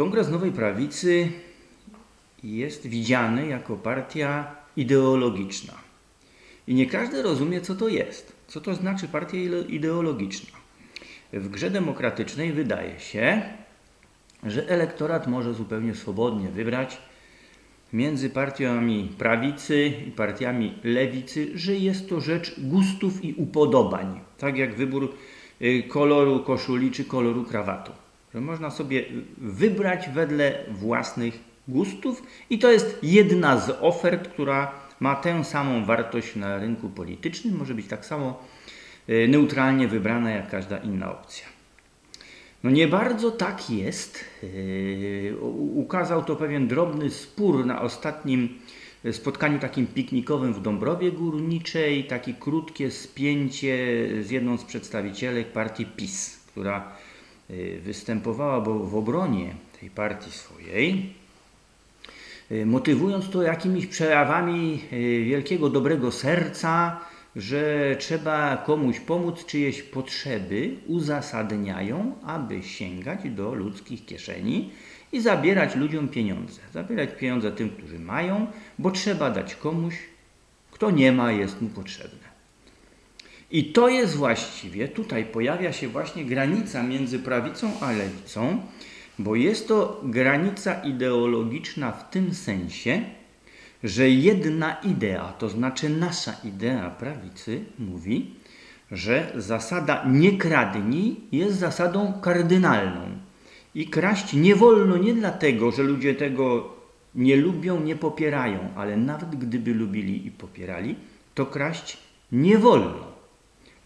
Kongres Nowej Prawicy jest widziany jako partia ideologiczna. I nie każdy rozumie, co to jest. Co to znaczy partia ideologiczna? W grze demokratycznej wydaje się, że elektorat może zupełnie swobodnie wybrać między partiami prawicy i partiami lewicy, że jest to rzecz gustów i upodobań, tak jak wybór y, koloru koszuli czy koloru krawatu. Że można sobie wybrać wedle własnych gustów i to jest jedna z ofert, która ma tę samą wartość na rynku politycznym, może być tak samo y, neutralnie wybrana jak każda inna opcja. No nie bardzo tak jest. U- Ukazał to pewien drobny spór na ostatnim spotkaniu takim piknikowym w Dąbrowie Górniczej, takie krótkie spięcie z jedną z przedstawicielek partii PiS, która występowała bo- w obronie tej partii swojej, yy, motywując to jakimiś przejawami yy, wielkiego dobrego serca, że trzeba komuś pomóc, czyjeś potrzeby uzasadniają, aby sięgać do ludzkich kieszeni i zabierać ludziom pieniądze. Zabierać pieniądze tym, którzy mają, bo trzeba dać komuś, kto nie ma, jest mu potrzebne. I to jest właściwie, tutaj pojawia się właśnie granica między prawicą a lewicą, bo jest to granica ideologiczna w tym sensie, że jedna idea, to znaczy nasza idea prawicy, mówi, że zasada nie kradnij jest zasadą kardynalną. I kraść nie wolno nie dlatego, że ludzie tego nie lubią, nie popierają, ale nawet gdyby lubili i popierali, to kraść nie wolno.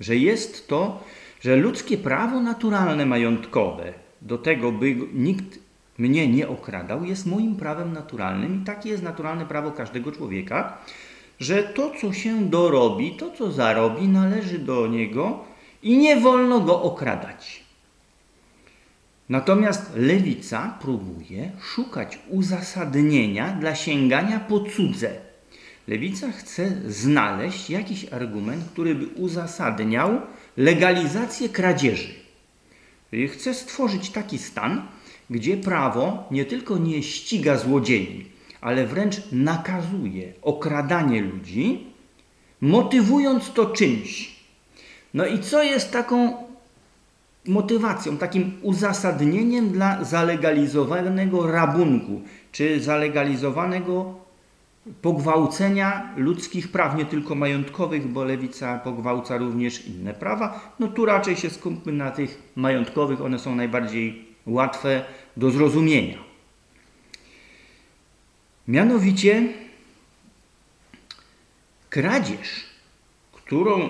Że jest to, że ludzkie prawo naturalne, majątkowe, do tego, by nikt mnie nie okradał, jest moim prawem naturalnym i takie jest naturalne prawo każdego człowieka, że to, co się dorobi, to, co zarobi, należy do niego i nie wolno go okradać. Natomiast lewica próbuje szukać uzasadnienia dla sięgania po cudze. Lewica chce znaleźć jakiś argument, który by uzasadniał legalizację kradzieży. Chce stworzyć taki stan, gdzie prawo nie tylko nie ściga złodziei, ale wręcz nakazuje okradanie ludzi, motywując to czymś. No i co jest taką motywacją, takim uzasadnieniem dla zalegalizowanego rabunku, czy zalegalizowanego pogwałcenia ludzkich praw, nie tylko majątkowych, bo lewica pogwałca również inne prawa. No tu raczej się skupmy na tych majątkowych, one są najbardziej łatwe do zrozumienia. Mianowicie kradzież, którą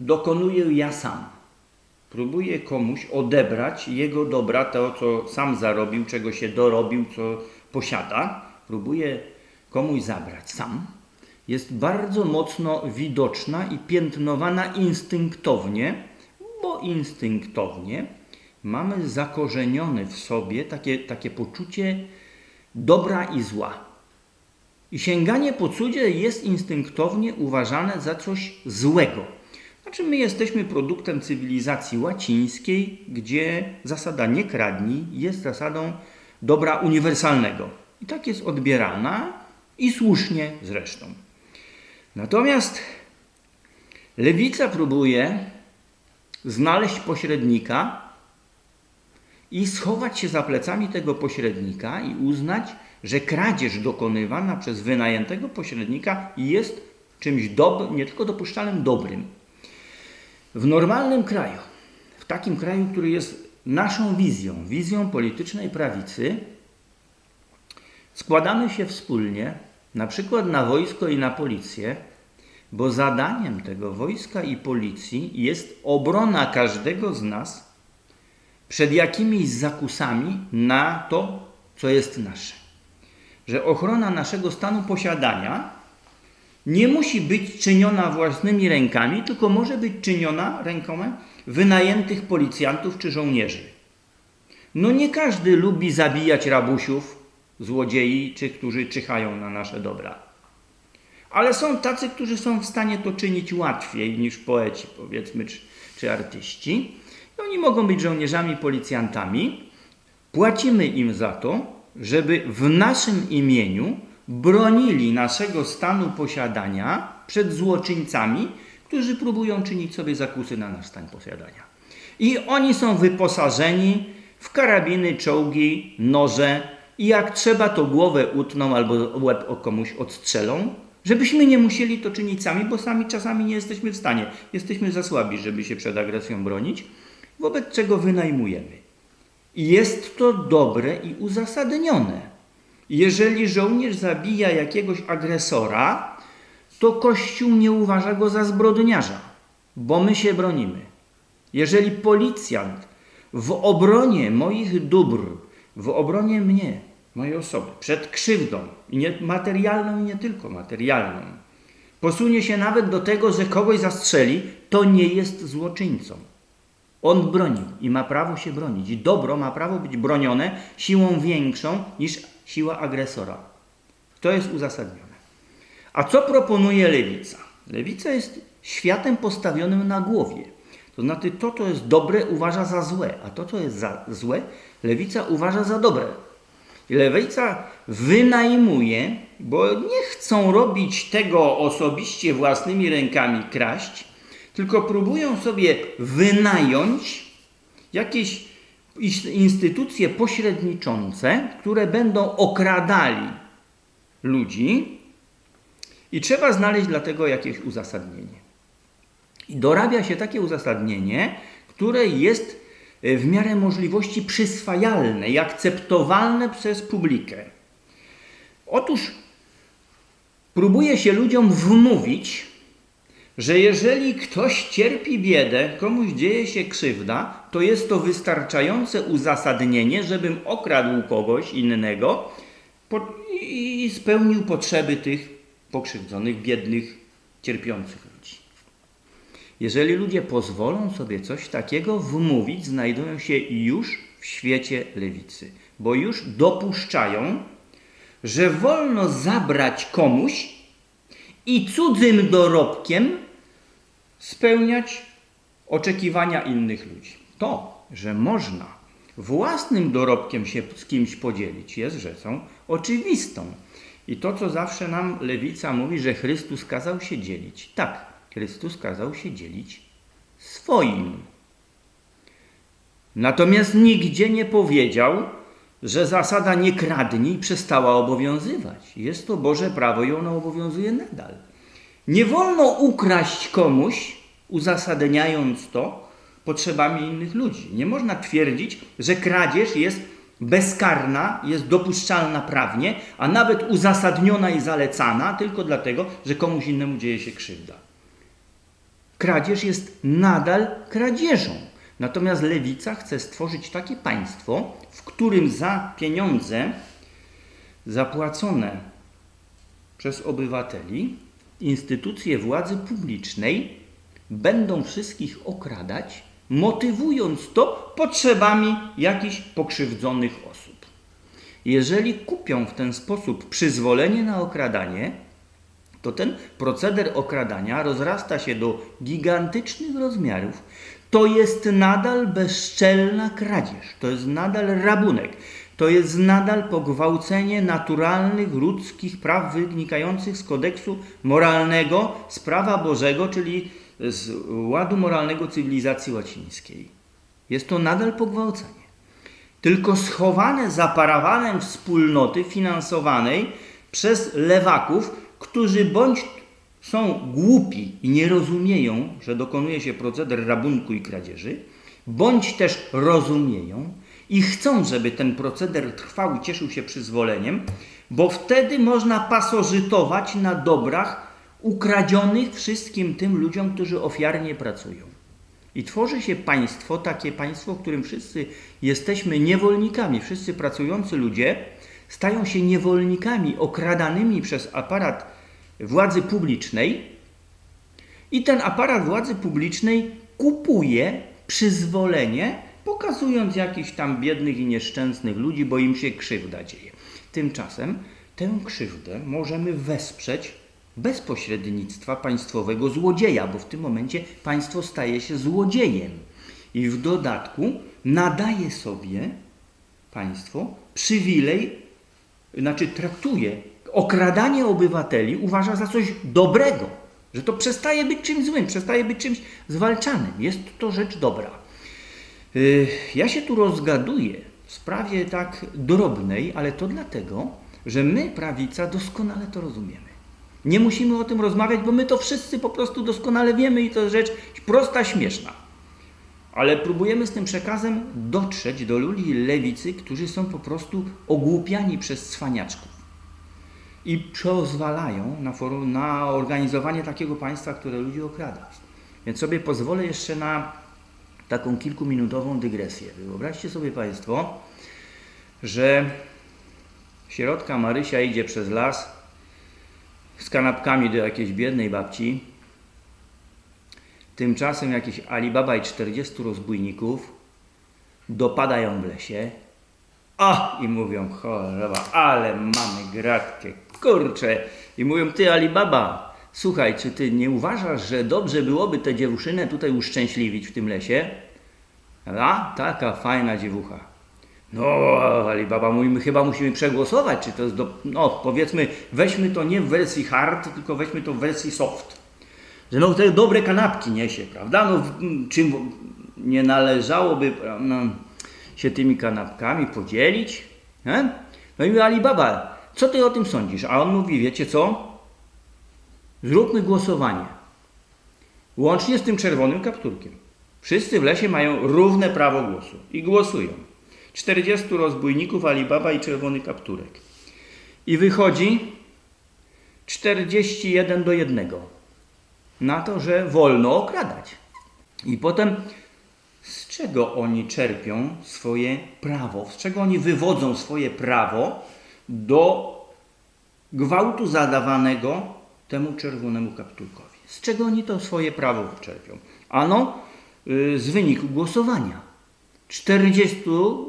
dokonuję ja sam. Próbuję komuś odebrać jego dobra, to co sam zarobił, czego się dorobił, co posiada. Próbuję komuś zabrać sam. Jest bardzo mocno widoczna i piętnowana instynktownie, bo instynktownie mamy zakorzenione w sobie takie, takie poczucie dobra i zła. I sięganie po cudzie jest instynktownie uważane za coś złego. Znaczy, my jesteśmy produktem cywilizacji łacińskiej, gdzie zasada nie kradnij jest zasadą dobra uniwersalnego. I tak jest odbierana i słusznie zresztą. Natomiast lewica próbuje znaleźć pośrednika i schować się za plecami tego pośrednika i uznać, że kradzież dokonywana przez wynajętego pośrednika jest czymś dobrym, nie tylko dopuszczalnym, dobrym. W normalnym kraju, w takim kraju, który jest naszą wizją, wizją politycznej prawicy, składamy się wspólnie, na przykład na wojsko i na policję, bo zadaniem tego wojska i policji jest obrona każdego z nas przed jakimiś zakusami na to, co jest nasze. Że ochrona naszego stanu posiadania nie musi być czyniona własnymi rękami, tylko może być czyniona rękoma wynajętych policjantów czy żołnierzy. No nie każdy lubi zabijać rabusiów, złodziei, czy którzy czyhają na nasze dobra. Ale są tacy, którzy są w stanie to czynić łatwiej niż poeci, powiedzmy, czy, czy artyści. I oni mogą być żołnierzami, policjantami, Płacimy im za to, żeby w naszym imieniu bronili naszego stanu posiadania przed złoczyńcami, którzy próbują czynić sobie zakusy na nasz stan posiadania. I oni są wyposażeni w karabiny, czołgi, noże i jak trzeba, to głowę utną albo łeb o komuś odstrzelą, żebyśmy nie musieli to czynić sami, bo sami czasami nie jesteśmy w stanie. Jesteśmy za słabi, żeby się przed agresją bronić, wobec czego wynajmujemy. I jest to dobre i uzasadnione. Jeżeli żołnierz zabija jakiegoś agresora, to Kościół nie uważa go za zbrodniarza, bo my się bronimy. Jeżeli policjant w obronie moich dóbr, w obronie mnie, mojej osoby, przed krzywdą, materialną i nie tylko materialną, posunie się nawet do tego, że kogoś zastrzeli, to nie jest złoczyńcą. On broni i ma prawo się bronić. I dobro ma prawo być bronione siłą większą niż siła agresora. To jest uzasadnione. A co proponuje lewica? Lewica jest światem postawionym na głowie. To znaczy, to, co jest dobre, uważa za złe, a to, co jest za złe, lewica uważa za dobre. Lewica wynajmuje, bo nie chcą robić tego osobiście własnymi rękami kraść, tylko próbują sobie wynająć jakieś instytucje pośredniczące, które będą okradali ludzi i trzeba znaleźć dla tego jakieś uzasadnienie. I dorabia się takie uzasadnienie, które jest w miarę możliwości przyswajalne i akceptowalne przez publikę. Otóż próbuje się ludziom wmówić, że jeżeli ktoś cierpi biedę, komuś dzieje się krzywda, to jest to wystarczające uzasadnienie, żebym okradł kogoś innego i spełnił potrzeby tych pokrzywdzonych, biednych, cierpiących ludzi. Jeżeli ludzie pozwolą sobie coś takiego wmówić, znajdują się już w świecie lewicy, bo już dopuszczają, że wolno zabrać komuś i cudzym dorobkiem spełniać oczekiwania innych ludzi. To, że można własnym dorobkiem się z kimś podzielić, jest rzeczą oczywistą. I to, co zawsze nam lewica mówi, że Chrystus kazał się dzielić. Tak, Chrystus kazał się dzielić swoim. Natomiast nigdzie nie powiedział, że zasada nie kradnij przestała obowiązywać. Jest to Boże prawo i ono obowiązuje nadal. Nie wolno ukraść komuś, uzasadniając to potrzebami innych ludzi. Nie można twierdzić, że kradzież jest bezkarna, jest dopuszczalna prawnie, a nawet uzasadniona i zalecana tylko dlatego, że komuś innemu dzieje się krzywda. Kradzież jest nadal kradzieżą. Natomiast lewica chce stworzyć takie państwo, w którym za pieniądze zapłacone przez obywateli instytucje władzy publicznej będą wszystkich okradać, motywując to potrzebami jakichś pokrzywdzonych osób. Jeżeli kupią w ten sposób przyzwolenie na okradanie, to ten proceder okradania rozrasta się do gigantycznych rozmiarów. To jest nadal bezczelna kradzież, to jest nadal rabunek, to jest nadal pogwałcenie naturalnych ludzkich praw wynikających z kodeksu moralnego, z prawa Bożego, czyli z ładu moralnego cywilizacji łacińskiej. Jest to nadal pogwałcenie. Tylko schowane za parawanem wspólnoty finansowanej przez lewaków, którzy bądź są głupi i nie rozumieją, że dokonuje się proceder rabunku i kradzieży, bądź też rozumieją i chcą, żeby ten proceder trwał i cieszył się przyzwoleniem, bo wtedy można pasożytować na dobrach ukradzionych wszystkim tym ludziom, którzy ofiarnie pracują. I tworzy się państwo, takie państwo, w którym wszyscy jesteśmy niewolnikami, wszyscy pracujący ludzie stają się niewolnikami okradanymi przez aparat władzy publicznej i ten aparat władzy publicznej kupuje przyzwolenie, pokazując jakichś tam biednych i nieszczęsnych ludzi, bo im się krzywda dzieje. Tymczasem tę krzywdę możemy wesprzeć bez pośrednictwa państwowego złodzieja, bo w tym momencie państwo staje się złodziejem i w dodatku nadaje sobie państwo, przywilej, znaczy traktuje okradanie obywateli, uważa za coś dobrego, że to przestaje być czymś złym, przestaje być czymś zwalczanym. Jest to rzecz dobra. Y, Ja się tu rozgaduję w sprawie tak drobnej, ale to dlatego, że my, prawica, doskonale to rozumiemy. Nie musimy o tym rozmawiać, bo my to wszyscy po prostu doskonale wiemy i to rzecz prosta, śmieszna. Ale próbujemy z tym przekazem dotrzeć do ludzi lewicy, którzy są po prostu ogłupiani przez cwaniaczków i pozwalają na, na organizowanie takiego państwa, które ludzi okrada. Więc sobie pozwolę jeszcze na taką kilkuminutową dygresję. Wyobraźcie sobie Państwo, że sierotka Marysia idzie przez las z kanapkami do jakiejś biednej babci. Tymczasem jakiś Alibaba i 40 rozbójników dopadają w lesie. A! I mówią, cholera, ale mamy gratkę, kurczę. I mówią, ty Alibaba, słuchaj, czy ty nie uważasz, że dobrze byłoby tę dziewuszynę tutaj uszczęśliwić w tym lesie? A, taka fajna dziewucha. No, Alibaba mówi, my chyba musimy przegłosować, czy to jest do... No, powiedzmy, weźmy to nie w wersji hard, tylko weźmy to w wersji soft. Że no, te dobre kanapki niesie, prawda? No, czym nie należałoby prawda, się tymi kanapkami podzielić? Nie? No i Alibaba, co ty o tym sądzisz? A on mówi, wiecie co? Zróbmy głosowanie. Łącznie z tym czerwonym kapturkiem. Wszyscy w lesie mają równe prawo głosu i głosują. 40 rozbójników, Alibaba i czerwony kapturek. I wychodzi 41 do 1 na to, że wolno okradać. I potem z czego oni czerpią swoje prawo? Z czego oni wywodzą swoje prawo do gwałtu zadawanego temu czerwonemu kapturkowi? Z czego oni to swoje prawo czerpią? Ano y, z wyniku głosowania. 40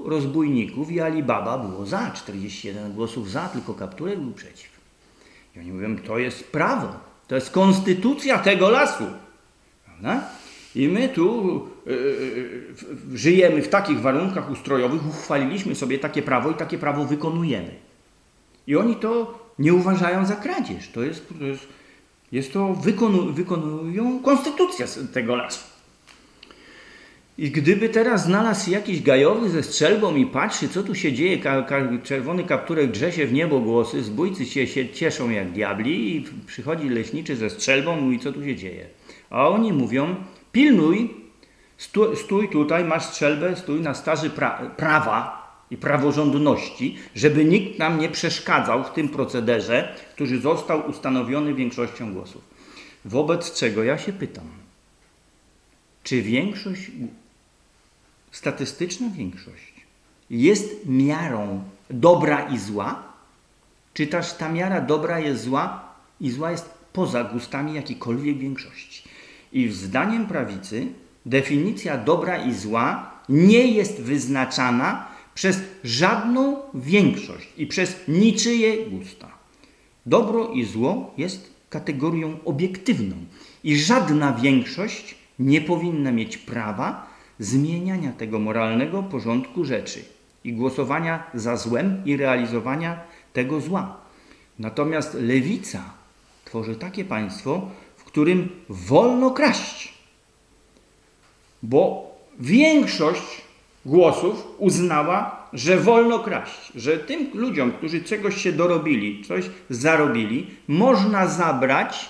rozbójników i Alibaba było za, 41 głosów za, tylko kapturek był przeciw. I oni mówią, to jest prawo, to jest konstytucja tego lasu. Prawda? I my tu yy, żyjemy w takich warunkach ustrojowych, uchwaliliśmy sobie takie prawo i takie prawo wykonujemy. I oni to nie uważają za kradzież. To jest, to jest, jest to wykonu, wykonują konstytucję z tego lasu. I gdyby teraz znalazł jakiś gajowy ze strzelbą i patrzy, co tu się dzieje, ka, ka, czerwony kapturek drze się w niebo głosy, zbójcy się, się cieszą jak diabli i przychodzi leśniczy ze strzelbą i mówi, co tu się dzieje. A oni mówią, pilnuj, stój, stój tutaj, masz strzelbę, stój na staży pra, prawa i praworządności, żeby nikt nam nie przeszkadzał w tym procederze, który został ustanowiony większością głosów. Wobec czego ja się pytam, czy większość, statystyczna większość jest miarą dobra i zła? Czy też ta miara dobra jest zła i zła jest poza gustami jakiejkolwiek większości? I zdaniem prawicy definicja dobra i zła nie jest wyznaczana przez żadną większość i przez niczyje gusta. Dobro i zło jest kategorią obiektywną i żadna większość nie powinna mieć prawa zmieniania tego moralnego porządku rzeczy i głosowania za złem i realizowania tego zła. Natomiast lewica tworzy takie państwo, w którym wolno kraść, bo większość głosów uznała, że wolno kraść, że tym ludziom, którzy czegoś się dorobili, coś zarobili, można zabrać,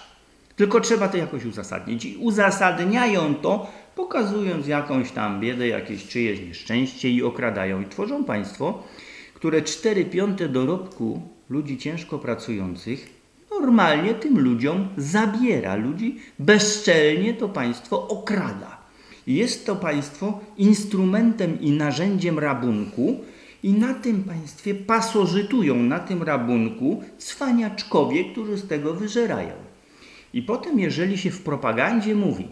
tylko trzeba to jakoś uzasadnić. I uzasadniają to, pokazując jakąś tam biedę, jakieś czyjeś nieszczęście i okradają. I tworzą państwo, które 4 piąte dorobku ludzi ciężko pracujących normalnie tym ludziom zabiera. Ludzi bezczelnie to państwo okrada. Jest to państwo instrumentem i narzędziem rabunku, i na tym państwie pasożytują, na tym rabunku cwaniaczkowie, którzy z tego wyżerają. I potem, jeżeli się w propagandzie mówi,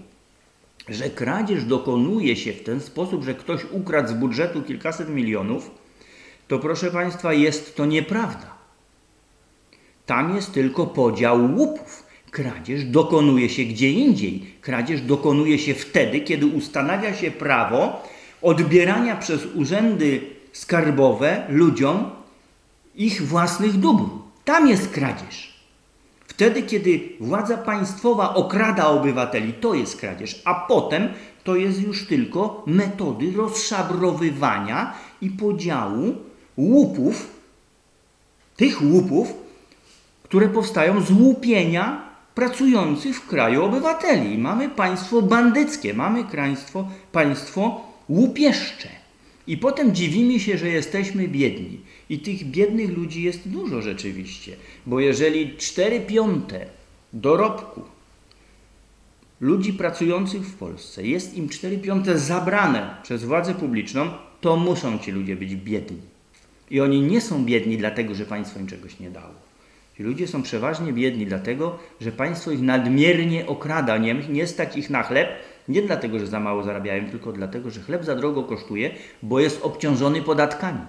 że kradzież dokonuje się w ten sposób, że ktoś ukradł z budżetu kilkaset milionów, to proszę Państwa, jest to nieprawda. Tam jest tylko podział łupów. Kradzież dokonuje się gdzie indziej. Kradzież dokonuje się wtedy, kiedy ustanawia się prawo odbierania przez urzędy skarbowe ludziom ich własnych dóbr. Tam jest kradzież. Wtedy, kiedy władza państwowa okrada obywateli, to jest kradzież, a potem to jest już tylko metody rozszabrowywania i podziału łupów, tych łupów, które powstają z łupienia pracujących w kraju obywateli. Mamy państwo bandyckie, mamy państwo, państwo łupieszcze. I potem dziwimy się, że jesteśmy biedni. I tych biednych ludzi jest dużo rzeczywiście. Bo jeżeli 4 piąte dorobku ludzi pracujących w Polsce jest im 4 piąte zabrane przez władzę publiczną, to muszą ci ludzie być biedni. I oni nie są biedni dlatego, że państwo im czegoś nie dało. Ci ludzie są przeważnie biedni dlatego, że państwo ich nadmiernie okrada, nie, nie stać ich na chleb, nie dlatego, że za mało zarabiają, tylko dlatego, że chleb za drogo kosztuje, bo jest obciążony podatkami.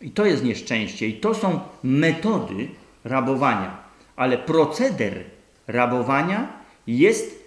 I to jest nieszczęście, i to są metody rabowania. Ale proceder rabowania jest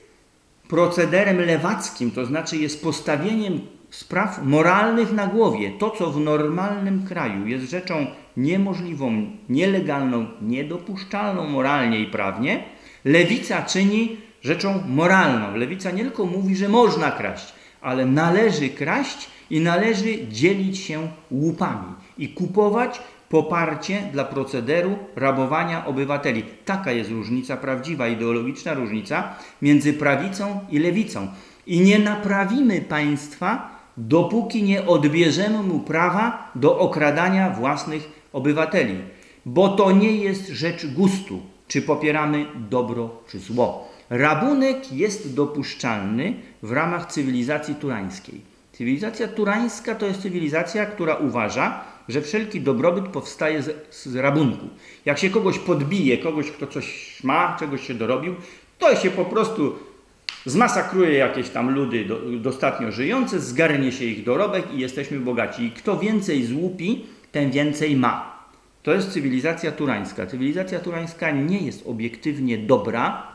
procederem lewackim, to znaczy jest postawieniem spraw moralnych na głowie. To, co w normalnym kraju jest rzeczą niemożliwą, nielegalną, niedopuszczalną moralnie i prawnie, lewica czyni rzeczą moralną. Lewica nie tylko mówi, że można kraść, ale należy kraść i należy dzielić się łupami i kupować poparcie dla procederu rabowania obywateli. Taka jest różnica, prawdziwa ideologiczna różnica między prawicą i lewicą. I nie naprawimy państwa, dopóki nie odbierzemy mu prawa do okradania własnych obywateli. Bo to nie jest rzecz gustu, czy popieramy dobro czy zło. Rabunek jest dopuszczalny w ramach cywilizacji turańskiej. Cywilizacja turańska to jest cywilizacja, która uważa, że wszelki dobrobyt powstaje z, z rabunku. Jak się kogoś podbije, kogoś, kto coś ma, czegoś się dorobił, to się po prostu zmasakruje jakieś tam ludy do, dostatnio żyjące, zgarnie się ich dorobek i jesteśmy bogaci. I kto więcej złupi, ten więcej ma. To jest cywilizacja turańska. Cywilizacja turańska nie jest obiektywnie dobra,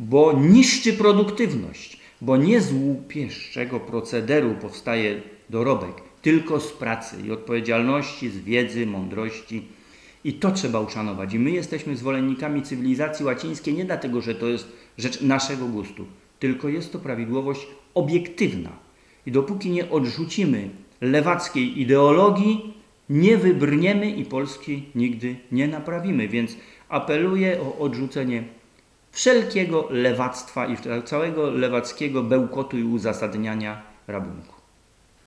bo niszczy produktywność, bo nie z łupieszczego procederu powstaje dorobek, tylko z pracy i odpowiedzialności, z wiedzy, mądrości. I to trzeba uszanować. I my jesteśmy zwolennikami cywilizacji łacińskiej nie dlatego, że to jest rzecz naszego gustu, tylko jest to prawidłowość obiektywna. I dopóki nie odrzucimy lewackiej ideologii, nie wybrniemy i Polski nigdy nie naprawimy. Więc apeluję o odrzucenie wszelkiego lewactwa i całego lewackiego bełkotu i uzasadniania rabunku.